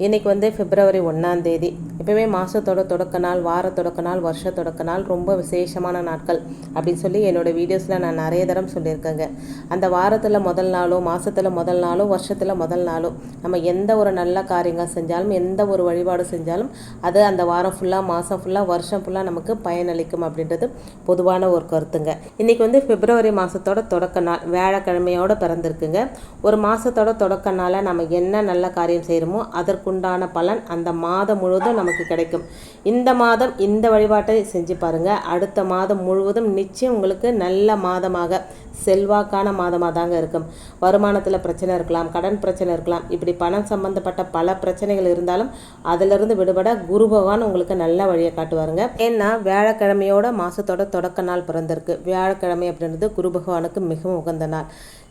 இன்றைக்கி வந்து பிப்ரவரி ஒன்றாந்தேதி இப்போவே மாதத்தோட தொடக்க நாள் வார தொடக்க நாள் வருஷ தொடக்க நாள் ரொம்ப விசேஷமான நாட்கள் அப்படின்னு சொல்லி என்னோடய வீடியோஸில் நான் நிறைய தரம் சொல்லியிருக்கேங்க. அந்த வாரத்தில் முதல் நாளும் மாதத்தில் முதல் நாளும் வருஷத்தில் முதல் நாளும் நம்ம எந்த ஒரு நல்ல காரியங்கள் செஞ்சாலும் எந்த ஒரு வழிபாடு செஞ்சாலும் அது அந்த வாரம் ஃபுல்லாக மாதம் ஃபுல்லாக வருஷம் ஃபுல்லாக நமக்கு பயனளிக்கும் அப்படின்றது பொதுவான ஒரு கருத்துங்க. இன்றைக்கி வந்து பிப்ரவரி மாதத்தோட தொடக்க நாள் வியாழக்கிழமையோடு பிறந்திருக்குங்க. ஒரு மாதத்தோட தொடக்க நாளில் நம்ம என்ன நல்ல காரியம் செய்கிறோமோ அதற்கு உண்டான பலன் அந்த மாதம் முழுவதும் நமக்கு கிடைக்கும். இந்த மாதம் இந்த வழிபாட்டை செஞ்சு பாருங்கள் அடுத்த மாதம் முழுவதும் நிச்சயம் உங்களுக்கு நல்ல மாதமாக செல்வாக்கான மாதமாக தாங்க இருக்கும். வருமானத்தில் பிரச்சனை இருக்கலாம் கடன் பிரச்சனை இருக்கலாம். இப்படி பணம் சம்பந்தப்பட்ட பல பிரச்சனைகள் இருந்தாலும் அதிலிருந்து விடுபட குரு பகவான் உங்களுக்கு நல்ல வழியை காட்டுவாருங்க. ஏன்னா வியாழக்கிழமையோட மாதத்தோட தொடக்க நாள் பிறந்திருக்கு. வியாழக்கிழமை அப்படின்றது குரு பகவானுக்கு மிகவும் உகந்த நாள்.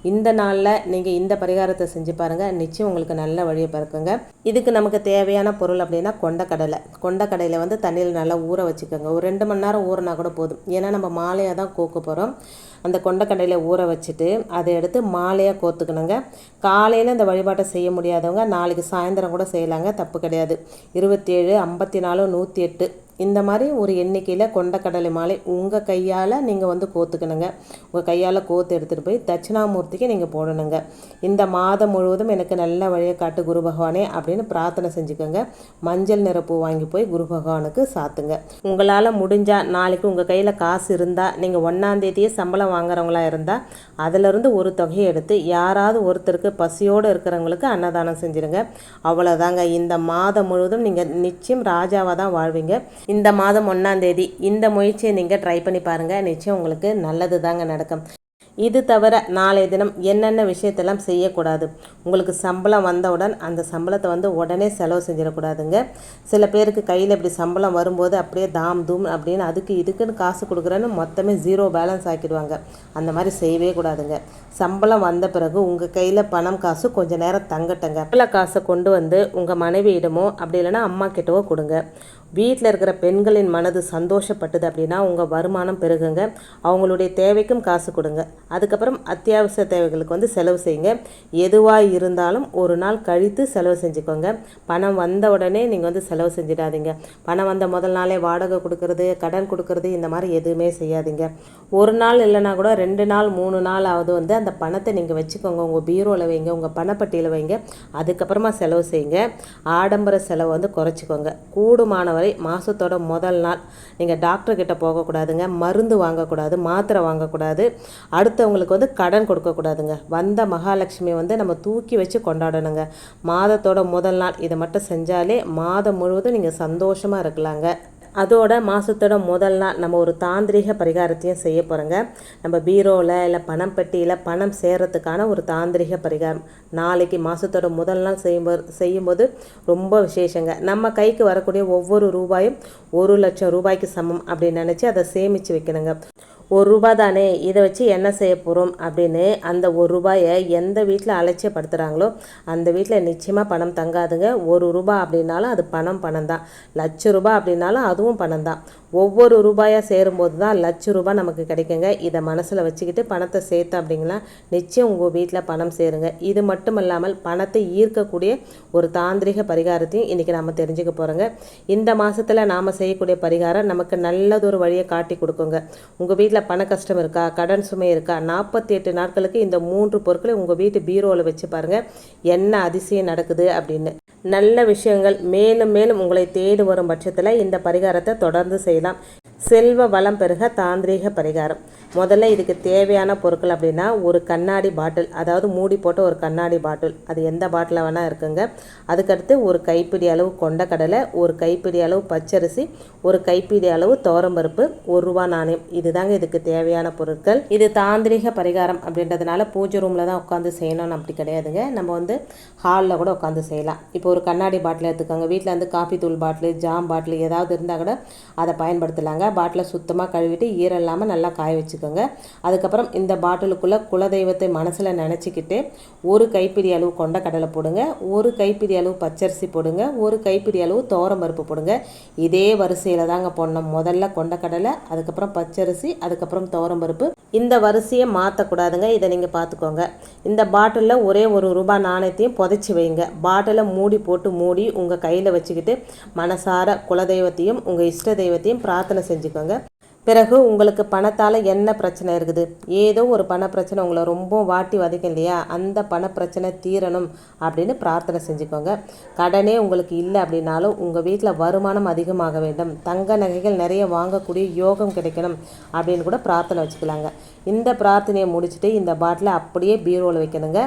இந்த நாளில் நீங்கள் இந்த பரிகாரத்தை செஞ்சு பாருங்கள் நிச்சயம் உங்களுக்கு நல்ல வழியை பிறக்குங்க. இதுக்கு நமக்கு தேவையான பொருள் அப்படின்னா கொண்டக்கடலை. கொண்டக்கடலையில் வந்து தண்ணியில் நல்லா ஊற வச்சுக்கோங்க. ஒரு ரெண்டு மணி நேரம் ஊறினா கூட போதும். ஏன்னா நம்ம மாலையாக தான் கோக்க போகிறோம் அந்த கொண்டக்கடலையை ஊற வச்சுட்டு அதை எடுத்து மாலையாக கோத்துக்கணுங்க. காலையில் இந்த வழிபாட்டை செய்ய முடியாதவங்க நாளைக்கு சாயந்தரம் கூட செய்யலாங்க. தப்பு கிடையாது. இருபத்தேழு ஐம்பத்தி நாலு நூற்றி எட்டு. இந்த மாதிரி ஒரு எண்ணிக்கையில் கொண்டக்கடலை மாலை உங்கள் கையால் நீங்கள் வந்து கோத்துக்கணுங்க. உங்கள் கையால் கோத்து எடுத்துகிட்டு போய் தட்சிணாமூர்த்திக்கு நீங்கள் போடணுங்க. இந்த மாதம் முழுவதும் எனக்கு நல்ல வழியை காட்டு குரு பகவானே அப்படின்னு பிரார்த்தனை செஞ்சுக்கோங்க. மஞ்சள் நிற பூ வாங்கி போய் குரு பகவானுக்கு சாத்துங்க. உங்களால் முடிஞ்சால் நாளைக்கு உங்கள் கையில் காசு இருந்தால் நீங்கள் ஒன்றாந்தேதியே சம்பளம் வாங்குறவங்களா இருந்தால் அதிலிருந்து ஒரு தொகையை எடுத்து யாராவது ஒருத்தருக்கு பசியோடு இருக்கிறவங்களுக்கு அன்னதானம் செஞ்சுருங்க. அவ்வளோதாங்க இந்த மாதம் முழுவதும் நீங்கள் நிச்சயம் ராஜாவாக தான் வாழ்வீங்க. இந்த மாதம் ஒன்றாம் தேதி இந்த முயற்சியை நீங்கள் ட்ரை பண்ணி பாருங்கள் நிச்சயம் உங்களுக்கு நல்லது தாங்க நடக்கும். இது தவிர நாளைய தினம் என்னென்ன விஷயத்தெல்லாம் செய்யக்கூடாது? உங்களுக்கு சம்பளம் வந்தவுடன் அந்த சம்பளத்தை வந்து உடனே செலவு செஞ்சிடக்கூடாதுங்க. சில பேருக்கு கையில் இப்படி சம்பளம் வரும்போது அப்படியே தாம் தூம் அப்படின்னு அதுக்கு இதுக்குன்னு காசு கொடுக்குறேன்னு மொத்தமே ஜீரோ பேலன்ஸ் ஆக்கிடுவாங்க. அந்த மாதிரி செய்யவே கூடாதுங்க. சம்பளம் வந்த பிறகு உங்கள் கையில் பணம் காசு கொஞ்சம் நேரம் தங்கட்டங்க. சம்பள காசை கொண்டு வந்து உங்கள் மனைவியிடமோ அப்படி இல்லைன்னா அம்மா கிட்டவோ கொடுங்க. வீட்டில் இருக்கிற பெண்களின் மனது சந்தோஷப்பட்டது அப்படின்னா உங்கள் வருமானம் பெருகுங்க. அவங்களுடைய தேவைக்கும் காசு கொடுங்க. அதுக்கப்புறம் அத்தியாவசிய தேவைகளுக்கு வந்து செலவு செய்யுங்க. எதுவாக இருந்தாலும் ஒரு நாள் கழித்து செலவு செஞ்சுக்கோங்க. பணம் வந்த உடனே நீங்கள் வந்து செலவு செஞ்சிடாதீங்க. பணம் வந்த முதல் நாளே வாடகை கொடுக்கறது கடன் கொடுக்கறது இந்த மாதிரி எதுவுமே செய்யாதீங்க. ஒரு நாள் இல்லைனா கூட ரெண்டு நாள் மூணு நாள் ஆகுது வந்து அந்த பணத்தை நீங்கள் வச்சுக்கோங்க. உங்கள் பீரோவில் வைங்க உங்கள் பணப்பட்டியில் வைங்க. அதுக்கப்புறமா செலவு செய்யுங்க. ஆடம்பர செலவை வந்து குறைச்சிக்கோங்க. கூடுமானவர் மாதத்தோட முதல் நாள். நீங்கள் டாக்டர்கிட்ட போகக்கூடாதுங்க. மருந்து வாங்கக்கூடாது மாத்திரை வாங்கக்கூடாது. அடுத்தவங்களுக்கு வந்து கடன் கொடுக்கக்கூடாதுங்க. வந்த மகாலட்சுமி வந்து நம்ம தூக்கி வச்சு கொண்டாடணுங்க. மாதத்தோட முதல் நாள். இதை மட்டும் செஞ்சாலே மாதம் முழுவதும் நீங்கள் சந்தோஷமாக இருக்கலாங்க. அதோட மாதத்தோட முதல் நாள் நம்ம ஒரு தாந்திரிக பரிகாரத்தையும் செய்ய போகிறோங்க நம்ம பீரோவில் இல்லை பணம் பெட்டியில் பணம் சேர்கிறதுக்கான ஒரு தாந்திரிக பரிகாரம். நாளைக்கு மாதத்தோட முதல் நாள் செய்யும்போது செய்யும்போது ரொம்ப விசேஷங்க. நம்ம கைக்கு வரக்கூடிய ஒவ்வொரு ரூபாயும் ஒரு லட்சம் ரூபாய்க்கு சமம் அப்படின்னு நினச்சி அதை சேமித்து வைக்கணுங்க. ஒரு ரூபா தானே இதை வச்சு என்ன செய்ய போகிறோம் அப்படின்னு அந்த ஒரு ரூபாயை எந்த வீட்டில் அலட்சியப்படுத்துகிறாங்களோ அந்த வீட்டில் நிச்சயமாக பணம் தங்காதுங்க. ஒரு ரூபா அப்படின்னாலும் அது பணம் பணம் தான் லட்ச ரூபாய் அப்படின்னாலும் அதுவும் பணம் தான் ஒவ்வொரு ரூபாயாக சேரும்போது தான் லட்ச ரூபாய் நமக்கு கிடைக்குங்க. இதை மனசில் வச்சுக்கிட்டு பணத்தை சேர்த்து அப்படிங்களா? நிச்சயம் உங்கள் வீட்டில் பணம் சேருங்க. இது மட்டும் இல்லாமல் பணத்தை ஈர்க்கக்கூடிய ஒரு தாந்திரிக பரிகாரத்தையும் இன்றைக்கி நம்ம தெரிஞ்சுக்க போகிறோங்க இந்த மாதத்தில் நாம் செய்யக்கூடிய பரிகாரம் நமக்கு நல்லதொரு வழியை காட்டி கொடுக்குங்க. உங்கள் வீட்டில் பண கஷ்டம் இருக்கா? கடன் சுமை இருக்கா? நாற்பத்தி எட்டு நாட்களுக்கு இந்த மூன்று பொருட்களை உங்கள் வீட்டு பீரோவில் வச்சு பாருங்கள் என்ன அதிசயம் நடக்குது அப்படின்னு. நல்ல விஷயங்கள் மேலும் மேலும் உங்களை தேடி வரும் பட்சத்தில் இந்த பரிகாரத்தை தொடர்ந்து செய்யலாம். சொல்லலாம் செல்வ வளம் பெருக தாந்திரீக பரிகாரம். முதல்ல இதுக்கு தேவையான பொருட்கள் அப்படின்னா ஒரு கண்ணாடி பாட்டில் அதாவது மூடி போட்ட ஒரு கண்ணாடி பாட்டில். அது எந்த பாட்டில் வேணால் இருக்குங்க. அதுக்கடுத்து ஒரு கைப்பிடி அளவு கொண்டக்கடலை ஒரு கைப்பிடி அளவு பச்சரிசி ஒரு கைப்பிடி அளவு தோரம்பருப்பு ஒரு ரூபா நாணயம். இதுதாங்க இதுக்கு தேவையான பொருட்கள். இது தாந்திரிக பரிகாரம் அப்படின்றதுனால பூஜை ரூமில் தான் உட்காந்து செய்யணும்னு அப்படி கிடையாதுங்க. நம்ம வந்து ஹாலில் கூட உட்காந்து செய்யலாம். இப்போ ஒரு கண்ணாடி பாட்டில் எடுத்துக்கோங்க. வீட்டில் வந்து காஃபி தூள் பாட்டில் ஜாம் பாட்டில் ஏதாவது இருந்தால் கூட அதை பயன்படுத்தலாங்க. பாட்டிலை சுத்தமாக கழுவிட்டு ஈரம் இல்லாமல் நல்லா காய வச்சுக்கோங்க. அதுக்கப்புறம் இந்த பாட்டிலுக்குள்ளே குலதெய்வத்தை மனசில் நினச்சிக்கிட்டு ஒரு கைப்பிடி அளவு கொண்ட கடலை போடுங்க. ஒரு கைப்பிடி அளவு பச்சரிசி போடுங்க. ஒரு கைப்பிடி அளவு தோரம் பருப்பு போடுங்க. இதே வரிசையில் தாங்க போடணும். முதல்ல கொண்ட கடலை அதுக்கப்புறம் பச்சரிசி அதுக்கப்புறம் துவரம் பருப்பு. இந்த வரிசையை மாற்றக்கூடாதுங்க இதை நீங்கள் பார்த்துக்கோங்க இந்த பாட்டிலில் ஒரே ஒரு ரூபாய் நாணயத்தையும் புதைச்சி வைங்க. பாட்டிலை மூடி போட்டு மூடி உங்கள் கையில் வச்சுக்கிட்டு மனசார குலதெய்வத்தையும் உங்கள் இஷ்ட தெய்வத்தையும் பிரார்த்தனை செஞ்சு செஞ்சுக்கோங்க. பிறகு உங்களுக்கு பணத்தால் என்ன பிரச்சனை இருக்குது? ஏதோ ஒரு பண பிரச்சனை உங்களை ரொம்ப வாட்டி வதைக்கும் இல்லையா? அந்த பண பிரச்சனை தீரணும் அப்படின்னு பிரார்த்தனை செஞ்சுக்கோங்க. கடனே உங்களுக்கு இல்லை அப்படின்னாலும் உங்கள் வீட்டில் வருமானம் அதிகமாக வேண்டும். தங்க நகைகள் நிறைய வாங்கக்கூடிய யோகம் கிடைக்கணும் அப்படின்னு கூட பிரார்த்தனை வச்சுக்கலாங்க. இந்த பிரார்த்தனையை முடிச்சுட்டு இந்த பாட்டிலை அப்படியே பீரோவில் வைக்கணுங்க.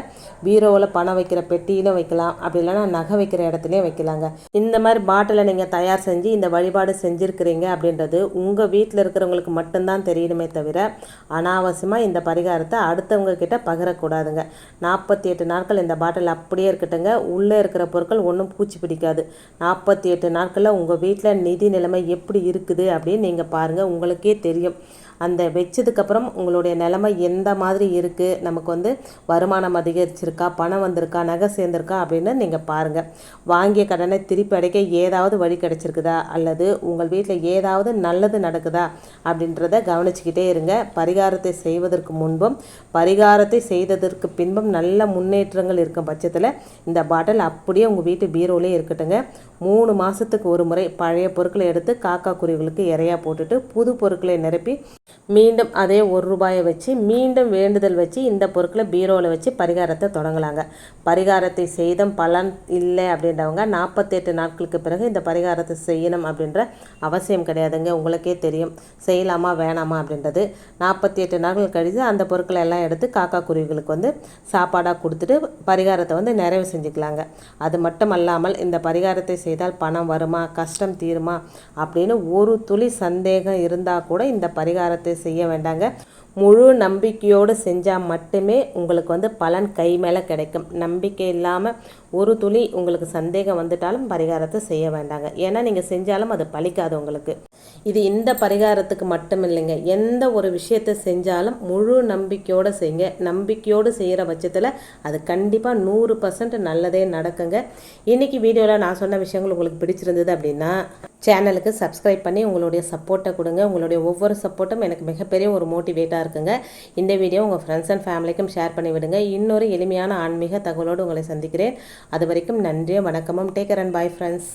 பீரோவில் பணம் வைக்கிற பெட்டியிலும் வைக்கலாம். அப்படி இல்லைன்னா நகை வைக்கிற இடத்துலையும் வைக்கலாங்க. இந்த மாதிரி பாட்டிலை நீங்கள் தயார் செஞ்சு இந்த வழிபாடு செஞ்சுருக்கிறீங்க அப்படின்றது உங்கள் வீட்டில் இருக்கிற இருக்கிறவங்களுக்கு மட்டும்தான் தெரியணுமே தவிர அனாவசியமாக இந்த பரிகாரத்தை அடுத்தவங்க கிட்ட பகிரக்கூடாதுங்க. நாற்பத்தி எட்டு நாட்கள் இந்த பாட்டில் அப்படியே இருக்கட்டுங்க. உள்ளே இருக்கிற பொருட்கள் ஒன்றும் பூச்சி பிடிக்காது. நாற்பத்தி எட்டு நாட்களில் உங்கள் வீட்டில் நிதி நிலைமை எப்படி இருக்குது அப்படின்னு நீங்கள் பாருங்கள் உங்களுக்கே தெரியும். அந்த வச்சதுக்கப்புறம் உங்களுடைய நிலைமை எந்த மாதிரி இருக்குது நமக்கு வந்து வருமானம் அதிகரிச்சிருக்கா? பணம் வந்திருக்கா? நகை சேர்ந்துருக்கா? அப்படின்னு நீங்கள் பாருங்கள் வாங்கிய கடனை திருப்பி அடைக்க ஏதாவது வழி கிடச்சிருக்குதா? அல்லது உங்கள் வீட்டில் ஏதாவது நல்லது நடக்குதா? அப்படின்றத கவனிச்சுக்கிட்டே இருங்க. பரிகாரத்தை செய்வதற்கு முன்பும் பரிகாரத்தை செய்ததற்கு பின்பும் நல்ல முன்னேற்றங்கள் இருக்கும் பட்சத்தில் இந்த பாட்டில் அப்படியே உங்கள் வீட்டு பீரோலே இருக்கட்டுங்க. மூணு மாதத்துக்கு ஒரு முறை பழைய பொருட்களை எடுத்து காக்கா குருவிகளுக்கு இறையா போட்டுட்டு புது பொருட்களை நிரப்பி மீண்டும் அதே ஒரு ரூபாயை வச்சு மீண்டும் வேண்டுதல் வச்சு இந்த பொருட்களை பீரோவில் வச்சு பரிகாரத்தை தொடங்கலாங்க. பரிகாரத்தை செய்தும் பலன் இல்லை அப்படின்றவங்க நாற்பத்தெட்டு நாட்களுக்கு பிறகு இந்த பரிகாரத்தை செய்யணும் அப்படின்ற அவசியம் கிடையாதுங்க. உங்களுக்கே தெரியும். செய்யலாமா வேணாமா அப்படின்றது. நாற்பத்தி எட்டு நாட்கள் கழித்து அந்த பொருட்களை எல்லாம் எடுத்து காக்கா குருவிகளுக்கு வந்து சாப்பாடாக கொடுத்துட்டு பரிகாரத்தை வந்து நிறைவு செஞ்சுக்கலாங்க. அது மட்டும் அல்லாமல் இந்த பரிகாரத்தை செய்தால் பணம் வருமா கஷ்டம் தீருமா அப்படின்னு ஒரு துளி சந்தேகம் இருந்தால் கூட இந்த பரிகாரம் பரிகாரத்தை செய்ய வேண்டாங்க. முழு நம்பிக்கையோடு செஞ்சால் மட்டுமே உங்களுக்கு வந்து பலன் கை மேலே கிடைக்கும். நம்பிக்கை இல்லாமல் ஒரு துளி உங்களுக்கு சந்தேகம் வந்துட்டாலும் பரிகாரத்தை செய்ய வேண்டாங்க. ஏன்னா நீங்கள் செஞ்சாலும் அது பழிக்காது உங்களுக்கு. இது இந்த பரிகாரத்துக்கு மட்டும் இல்லைங்க எந்த ஒரு விஷயத்தை செஞ்சாலும் முழு நம்பிக்கையோடு செய்யுங்க. நம்பிக்கையோடு செய்கிற பட்சத்தில் அது கண்டிப்பாக நூறு பர்சன்ட் நல்லதே நடக்குங்க. இன்றைக்கி வீடியோவில் நான் சொன்ன விஷயங்கள் உங்களுக்கு பிடிச்சிருந்தது அப்படின்னா சேனலுக்கு சப்ஸ்கிரைப் பண்ணி உங்களுடைய சப்போர்ட்டை கொடுங்க. உங்களுடைய ஒவ்வொரு சப்போர்ட்டும் எனக்கு மிகப்பெரிய ஒரு மோட்டிவேட்டாக இருக்குங்க. இந்த வீடியோ உங்கள் ஃப்ரெண்ட்ஸ் அண்ட் ஃபேமிலிக்கும் ஷேர் பண்ணி விடுங்க. இன்னொரு எளிமையான ஆன்மீக தகவலோடு உங்களை சந்திக்கிறேன். அது வரைக்கும் நன்றியும் வணக்கமும். Taker and bye friends